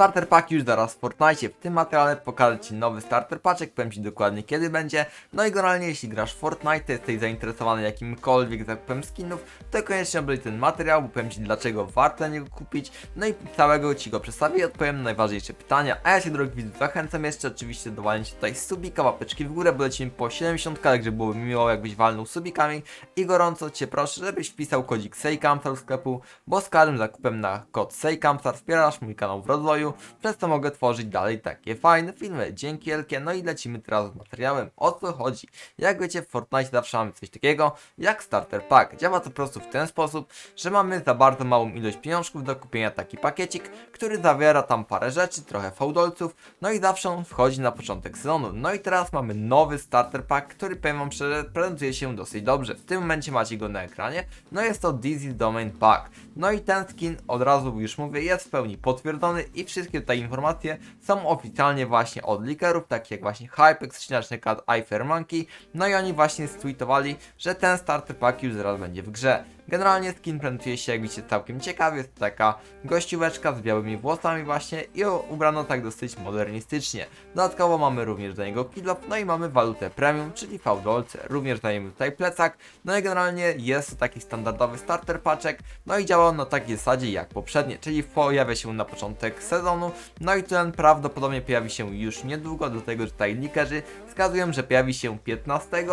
Starter pack już zaraz w Fortnite. W tym materiale pokażę Ci nowy starter paczek, powiem Ci dokładnie kiedy będzie. No i generalnie jeśli grasz w Fortnite, jesteś zainteresowany jakimkolwiek zakupem skinów, to koniecznie obejrzyj ten materiał, bo powiem Ci dlaczego warto niego kupić. No i całego Ci go przedstawię i odpowiem na najważniejsze pytania. A ja się drogi widzów zachęcam jeszcze oczywiście do walenia tutaj subika, łapeczki w górę, bo lecimy po 70, także byłoby miło jakbyś walnął subikami. I gorąco Cię proszę, żebyś wpisał kodzik SEJKAMSAR w sklepu, bo z każdym zakupem na kod SEJKAMSAR wspierasz mój kanał w rozwoju, przez co mogę tworzyć dalej takie fajne filmy. Dzięki Elkie, no i lecimy teraz z materiałem. O co chodzi? Jak wiecie, w Fortnite zawsze mamy coś takiego jak starter pack. Działa to po prostu w ten sposób, że mamy za bardzo małą ilość pieniążków do kupienia taki pakiecik, który zawiera tam parę rzeczy, trochę fałdolców, no i zawsze on wchodzi na początek sezonu. No i teraz mamy nowy starter pack, który powiem wam szczerze, prezentuje się dosyć dobrze. W tym momencie macie go na ekranie. No jest to Dizzy Domain Pack. No i ten skin od razu już mówię, jest w pełni potwierdzony i wszystkie te informacje są oficjalnie właśnie od leakerów, takich jak właśnie Hypex, czy na przykład iFairmonkey. No i oni właśnie stweetowali, że ten starter pack już zaraz będzie w grze. Generalnie skin prezentuje się jak widzicie całkiem ciekawie, jest to taka gościóweczka z białymi włosami właśnie i ubrano tak dosyć modernistycznie. Dodatkowo mamy również do niego kilo, no i mamy walutę premium, czyli fałdolce. Również dajemy tutaj plecak, no i generalnie jest to taki standardowy starter paczek, no i działa on na takiej zasadzie jak poprzednie, czyli pojawia się na początek sezonu, no i ten prawdopodobnie pojawi się już niedługo, do tego że tutaj likerzy wskazują, że pojawi się 15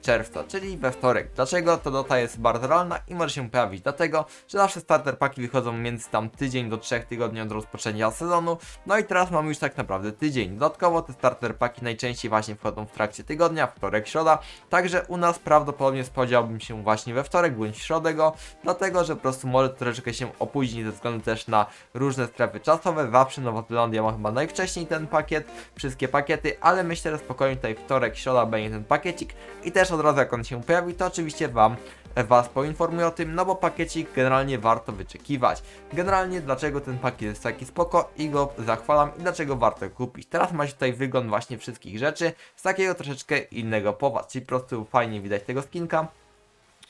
czerwca, czyli we wtorek. Dlaczego? To data jest bardzo realna i może się pojawić dlatego, że zawsze starter paki wychodzą między tam tydzień do 3 tygodni od rozpoczęcia sezonu, no i teraz mamy już tak naprawdę tydzień. Dodatkowo te starter paki najczęściej właśnie wchodzą w trakcie tygodnia, wtorek, środa, także u nas prawdopodobnie spodziewałbym się właśnie we wtorek bądź w środę go, dlatego, że po prostu może troszeczkę się opóźnić ze względu też na różne strefy czasowe, zawsze Nowa Zelandia ma chyba najwcześniej ten pakiet, wszystkie pakiety, ale myślę, że spokojnie tutaj wtorek, środa będzie ten pakiecik i też od razu jak on się pojawi, to oczywiście Wam Was poinformuję o tym, no bo pakiecik generalnie warto wyczekiwać. Generalnie dlaczego ten pakiet jest taki spoko i go zachwalam i dlaczego warto kupić. Teraz macie tutaj wygląd właśnie wszystkich rzeczy z takiego troszeczkę innego powa, czyli po prostu fajnie widać tego skinka.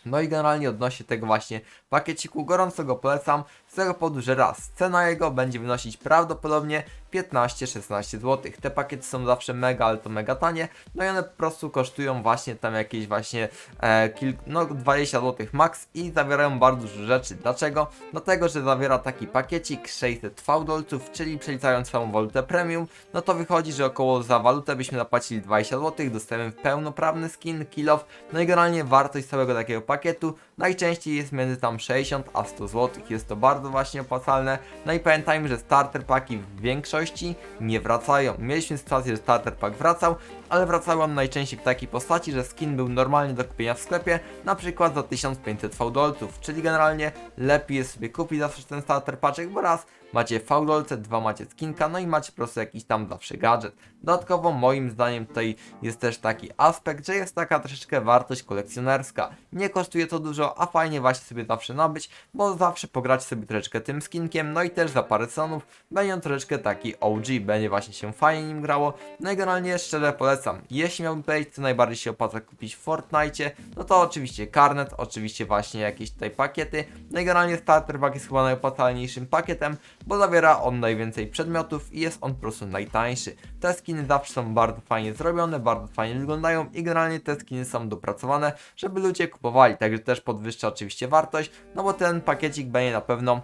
No i generalnie odnośnie tego właśnie pakieciku gorąco go polecam z tego powodu, że raz cena jego będzie wynosić prawdopodobnie 15-16 zł. Te pakiety są zawsze mega, ale to mega tanie. No i one po prostu kosztują właśnie tam jakieś właśnie e, kilk, no 20 zł max i zawierają bardzo dużo rzeczy. Dlaczego? Dlatego, że zawiera taki pakiecik 600 V dolców, czyli przeliczając samą walutę premium, no to wychodzi, że około za walutę byśmy zapłacili 20 zł, dostajemy pełnoprawny skin, kill off, no i generalnie wartość całego takiego pakietu najczęściej jest między tam 60 a 100 zł. Jest to bardzo właśnie opłacalne. No i pamiętajmy, że starter paki w większości nie wracają. Mieliśmy sytuację, że starter pack wracał, ale wracał on najczęściej w takiej postaci, że skin był normalnie do kupienia w sklepie, na przykład za 1500 fałdolców, czyli generalnie lepiej jest sobie kupić zawsze ten starter paczek, bo raz macie fałdolce, dwa macie skinka, no i macie po prostu jakiś tam zawsze gadżet. Dodatkowo moim zdaniem tutaj jest też taki aspekt, że jest taka troszeczkę wartość kolekcjonerska. Nie kosztuje to dużo, a fajnie właśnie sobie zawsze nabyć, bo zawsze pograć sobie troszeczkę tym skinkiem, no i też za parę sonów będzie on troszeczkę taki OG, będzie właśnie się fajnie nim grało. No i generalnie szczerze polecam. Jeśli miałbym powiedzieć, co najbardziej się opłaca kupić w Fortnite, no to oczywiście karnet, oczywiście właśnie jakieś tutaj pakiety. No i generalnie starter pack jest chyba najopłacalniejszym pakietem, bo zawiera on najwięcej przedmiotów i jest on po prostu najtańszy. Te skiny zawsze są bardzo fajnie zrobione, bardzo fajnie wyglądają i generalnie te skiny są dopracowane, żeby ludzie kupowali, także też podwyższa oczywiście wartość, no bo ten pakiecik będzie na pewno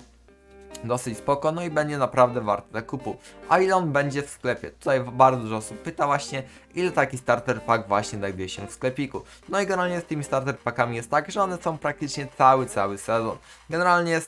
dosyć spoko, no i będzie naprawdę warty zakupu. A ile on będzie w sklepie? Tutaj bardzo dużo osób pyta właśnie, ile taki starter pack właśnie znajduje się w sklepiku. No i generalnie z tymi starter packami jest tak, że one są praktycznie cały, cały sezon. Generalnie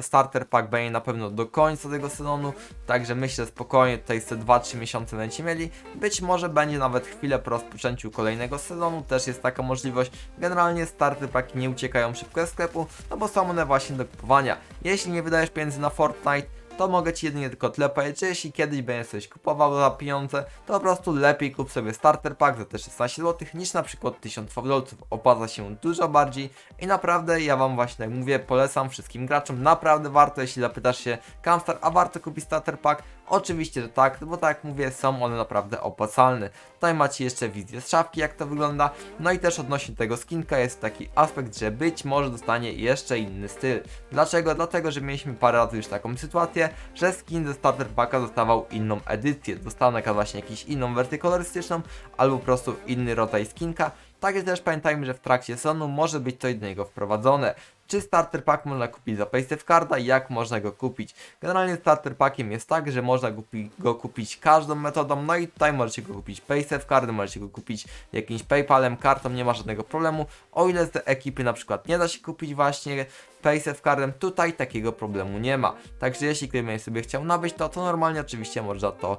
starter, pack będzie na pewno do końca tego sezonu, także myślę spokojnie tutaj te 2-3 miesiące będziecie mieli. Być może będzie nawet chwilę po rozpoczęciu kolejnego sezonu, też jest taka możliwość. Generalnie starter packi nie uciekają szybko ze sklepu, no bo są one właśnie do kupowania. Jeśli nie wydajesz pieniędzy na Fortnite, to mogę Ci jedynie tylko tyle powiedzieć, że jeśli kiedyś będziesz coś kupował za pieniądze, to po prostu lepiej kup sobie starter pack za te 16 zł niż na przykład 1000 dolców. Opłaca się dużo bardziej i naprawdę ja Wam właśnie mówię, polecam wszystkim graczom, naprawdę warto, jeśli zapytasz się Camstar, a warto kupić starter pack? Oczywiście, że tak, bo tak jak mówię, są one naprawdę opłacalne. Tutaj macie jeszcze wizję z szafki, jak to wygląda. No i też odnośnie tego skinka jest taki aspekt, że być może dostanie jeszcze inny styl. Dlaczego? Dlatego, że mieliśmy parę razy już taką sytuację, że skin ze starter packa dostawał inną edycję. Dostał na właśnie jakąś inną wersję kolorystyczną, albo po prostu inny rodzaj skinka. Także też pamiętajmy, że w trakcie sezonu może być coś do niego wprowadzone. Czy starter pack można kupić za Paysafe Carda i jak można go kupić? Generalnie starter packiem jest tak, że można go kupić każdą metodą, no i tutaj możecie go kupić Paysafe Cardem, możecie go kupić jakimś Paypalem, kartą, nie ma żadnego problemu. O ile z tej ekipy na przykład nie da się kupić właśnie Paysafe Cardem, tutaj takiego problemu nie ma. Także jeśli ktoś sobie chciał nabyć to, to normalnie oczywiście można to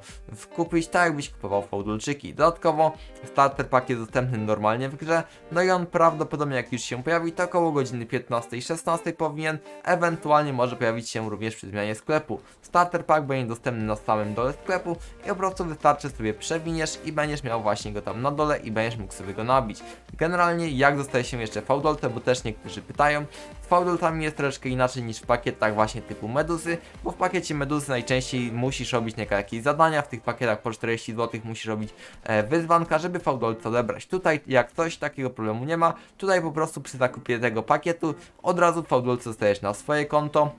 kupić, tak jakbyś kupował fałdulczyki. Dodatkowo starter pack jest dostępny normalnie w grze, no i on prawdopodobnie jak już się pojawi, to około godziny 15 i 16 powinien, ewentualnie może pojawić się również przy zmianie sklepu. Starter pack będzie dostępny na samym dole sklepu i po prostu wystarczy sobie przewiniesz i będziesz miał właśnie go tam na dole i będziesz mógł sobie go nabić. Generalnie jak dostaje się jeszcze fałdolce, bo też niektórzy pytają, z fałdolcami jest troszeczkę inaczej niż w pakietach właśnie typu meduzy, bo w pakiecie meduzy najczęściej musisz robić jakieś zadania, w tych pakietach po 40 zł musisz robić e, wyzwanka, żeby fałdolce odebrać. Tutaj jak coś takiego problemu nie ma, tutaj po prostu przy zakupie tego pakietu od razu fałdolce dostajesz na swoje konto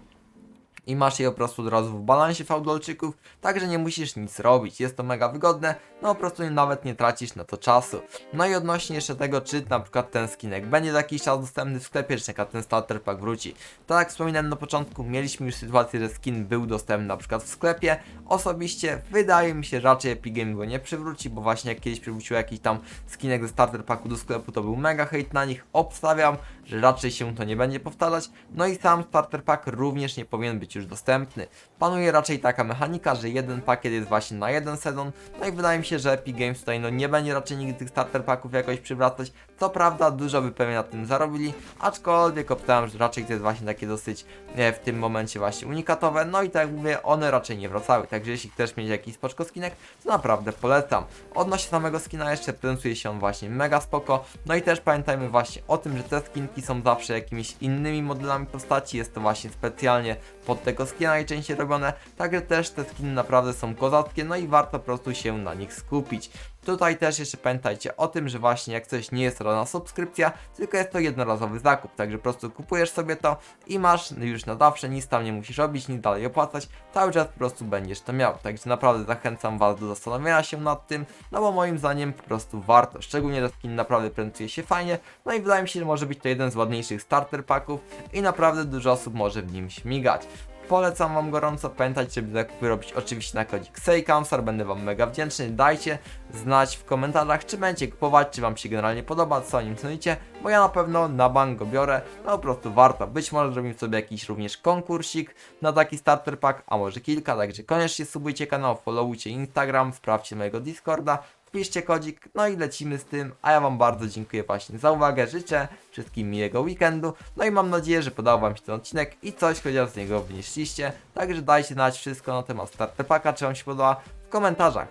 i masz je po prostu od razu w balansie fałdolczyków, także nie musisz nic robić. Jest to mega wygodne, no po prostu nawet nie tracisz na to czasu. No i odnośnie jeszcze tego, czy na przykład ten skinek będzie za jakiś czas dostępny w sklepie, czy ten starter pack wróci. Tak jak wspominałem na początku, mieliśmy już sytuację, że skin był dostępny na przykład w sklepie. Osobiście wydaje mi się, raczej Epic Game go nie przywróci, bo właśnie jak kiedyś przywrócił jakiś tam skinek ze starter packu do sklepu, to był mega hejt na nich. Obstawiam, że raczej się to nie będzie powtarzać. No i sam starter pack również nie powinien być już dostępny. Panuje raczej taka mechanika, że jeden pakiet jest właśnie na jeden sezon. No i wydaje mi się, że Epic Games tutaj no nie będzie raczej nigdy tych starter packów jakoś przywracać. Co prawda dużo by pewnie na tym zarobili, aczkolwiek obstawiam, że raczej to jest właśnie takie dosyć e, w tym momencie właśnie unikatowe. No i tak jak mówię, one raczej nie wracały. Także jeśli chcesz mieć jakiś spoczko skinek, to naprawdę polecam. Odnośnie samego skina jeszcze prezentuje się on właśnie mega spoko. No i też pamiętajmy właśnie o tym, że te skinki są zawsze jakimiś innymi modelami postaci. Jest to właśnie specjalnie pod tego skina najczęściej robione. Także też te skiny naprawdę są kozackie, no i warto po prostu się na nich skupić. Tutaj też jeszcze pamiętajcie o tym, że właśnie jak coś nie jest to na subskrypcja, tylko jest to jednorazowy zakup, także po prostu kupujesz sobie to i masz już na zawsze, nic tam nie musisz robić, nic dalej opłacać, cały czas po prostu będziesz to miał, także naprawdę zachęcam Was do zastanowienia się nad tym, no bo moim zdaniem po prostu warto, szczególnie, że skin naprawdę prezentuje się fajnie, no i wydaje mi się, że może być to jeden z ładniejszych starter packów i naprawdę dużo osób może w nim śmigać. Polecam Wam gorąco, pamiętajcie, żeby zakupy robić oczywiście na kodzik SEJKAMSAR, będę Wam mega wdzięczny, dajcie znać w komentarzach, czy będziecie kupować, czy Wam się generalnie podoba, co o nim sądzicie, bo ja na pewno na bank go biorę, no po prostu warto, być może zrobimy sobie jakiś również konkursik na taki starter pack, a może kilka, także koniecznie subujcie kanał, followujcie Instagram, sprawdźcie mojego Discorda, wpiszcie kodzik, no i lecimy z tym, a ja Wam bardzo dziękuję właśnie za uwagę, życzę wszystkim miłego weekendu, no i mam nadzieję, że podobał Wam się ten odcinek i coś chociaż z niego wynieśliście, także dajcie znać wszystko na temat starter packa, czy Wam się podoba w komentarzach.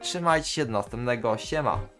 Trzymajcie się do następnego, siema!